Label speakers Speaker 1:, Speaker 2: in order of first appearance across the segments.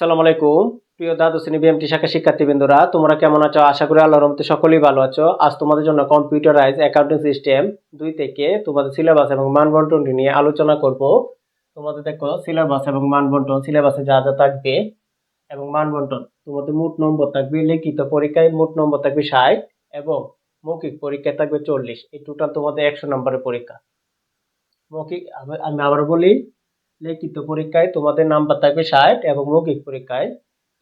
Speaker 1: আসসালামু আলাইকুম। প্রিয় দ্বাদশ শ্রেণি বিএমটি শাখা শিক্ষার্থীবৃন্দরা, তোমরা কেমন আছো? আশা করি আল্লাহর রহমতে সকলেই ভালো আছো। আজ তোমাদের জন্য কম্পিউটারাইজ অ্যাকাউন্টিং সিস্টেম দুই থেকে তোমাদের সিলেবাস এবং মানবন্টনটি নিয়ে আলোচনা করব। তোমাদের দেখো সিলেবাস এবং মানবন্টন সিলেবাসে যা যা থাকবে এবং মানবন্টন তোমাদের মোট নম্বর থাকবে লিখিত পরীক্ষায় মোট নম্বর থাকবে ষাট এবং মৌখিক পরীক্ষায় থাকবে চল্লিশ। এই টোটাল তোমাদের একশো নম্বরের পরীক্ষা। মৌখিক, আমি আমি আবার বলি লিখিত পরীক্ষায় তোমাদের নাম্বার থাকবে ষাট এবং মৌখিক পরীক্ষায়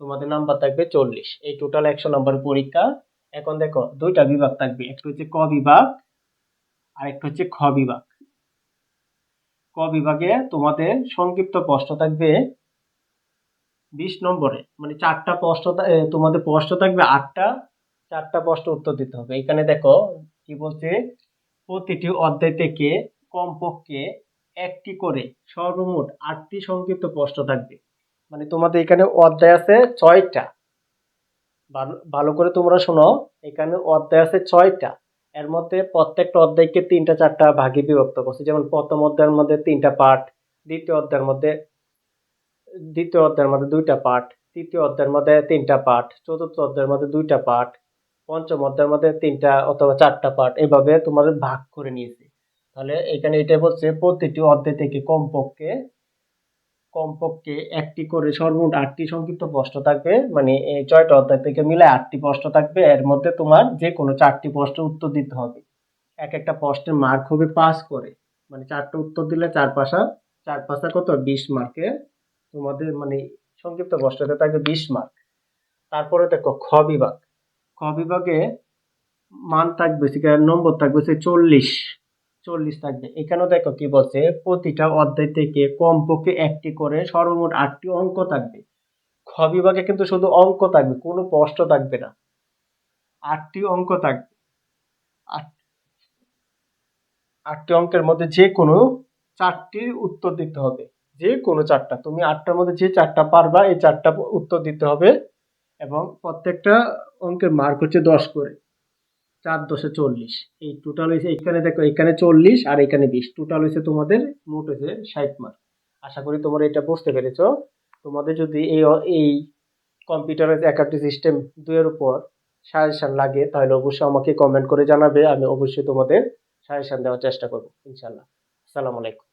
Speaker 1: তোমাদের নাম্বার থাকবে চল্লিশ। এই টোটাল একশো নম্বরের পরীক্ষা। এখন দেখো, দুইটা বিভাগ থাকবে, একটা হচ্ছে ক বিভাগ আর একটা হচ্ছে খ বিভাগ। ক বিভাগে তোমাদের সংক্ষিপ্ত প্রশ্ন থাকবে বিশ নম্বরে। মানে চারটা প্রশ্ন তোমাদের প্রশ্ন থাকবে আটটা, চারটা প্রশ্ন উত্তর দিতে হবে। এখানে দেখো, কি বলছে, প্রতিটি অধ্যায় থেকে কমপক্ষে একটি করে সর্বমোট আটটি সংক্ষিপ্ত প্রশ্ন থাকবে। মানে তোমাদের এখানে অধ্যায় আছে ছয়টা। ভালো করে তোমরা শোনো এখানে অধ্যায় আছে ছয়টা। এর মধ্যে প্রত্যেকটা অধ্যায়কে তিনটা, চারটা ভাগে বিভক্ত করছে। যেমন প্রথম অধ্যায়ের মধ্যে তিনটা পার্ট দ্বিতীয় অধ্যায়ের মধ্যে, দ্বিতীয় অধ্যায়ের মধ্যে দুইটা পার্ট তৃতীয় অধ্যায়ের মধ্যে তিনটা পার্ট চতুর্থ অধ্যায়ের মধ্যে দুইটা পার্ট পঞ্চম অধ্যায়ের মধ্যে তিনটা অথবা চারটা পার্ট এভাবে তোমাদের ভাগ করে নিয়েছে। তাহলে এখানে এটা বলছে প্রতিটি অধ্যায় থেকে কমপক্ষে কমপক্ষে একটি করে সর্বমোট আটটি সংক্ষিপ্ত প্রশ্ন থাকবে মানে এই ছয়টা অধ্যায় থেকে মিলে আটটি প্রশ্ন থাকবে, এর মধ্যে তোমার যে কোনো চারটি প্রশ্নের উত্তর দিতে হবে। এক একটা প্রশ্নের মার্ক হবে পাস করে মানে চারটে উত্তর দিলে চার পাশা চার পাশা কত? বিশ মার্কে তোমাদের মানে সংক্ষিপ্ত প্রশ্নতে থাকবে বিশ মার্ক তারপরে দেখো খ বিভাগ। খ বিভাগে মান থাকবে, সেখানে নম্বর থাকবে, সে চল্লিশ। চল্লিশ থাকবে। এখানেও দেখো কি বলছে, প্রতিটা অধ্যায় থেকে কমপক্ষে একটি করে সর্বমোট আটটি অঙ্ক থাকবে। খ বিভাগে কিন্তু শুধু অঙ্ক থাকবে, কোনো প্রশ্ন থাকবে না। আটটি অঙ্ক থাকবে। আট- আটটি অঙ্কের মধ্যে যে কোনো চারটির উত্তর দিতে হবে। যে কোনো চারটা, তুমি আটটার মধ্যে যে চারটা পারবা, এই চারটা উত্তর দিতে হবে। এবং প্রত্যেকটা অঙ্কের মার্ক হচ্ছে দশ করে। চার দশে চল্লিশ। এই টোটাল হয়েছে এখানে দেখো, এখানে চল্লিশ আর এখানে বিশ। টোটাল হয়েছে তোমাদের মোট হয়েছে ষাট মার্ক আশা করি তোমরা এটা বুঝতে পেরেছ। তোমাদের যদি এই এই কম্পিউটারের একাটি সিস্টেম দুয়ের উপর সাজেশান লাগে, তাহলে অবশ্যই আমাকে কমেন্ট করে জানাবে। আমি অবশ্যই তোমাদের সাজেশান দেওয়ার চেষ্টা করব ইনশাল্লাহ আসসালামু আলাইকুম।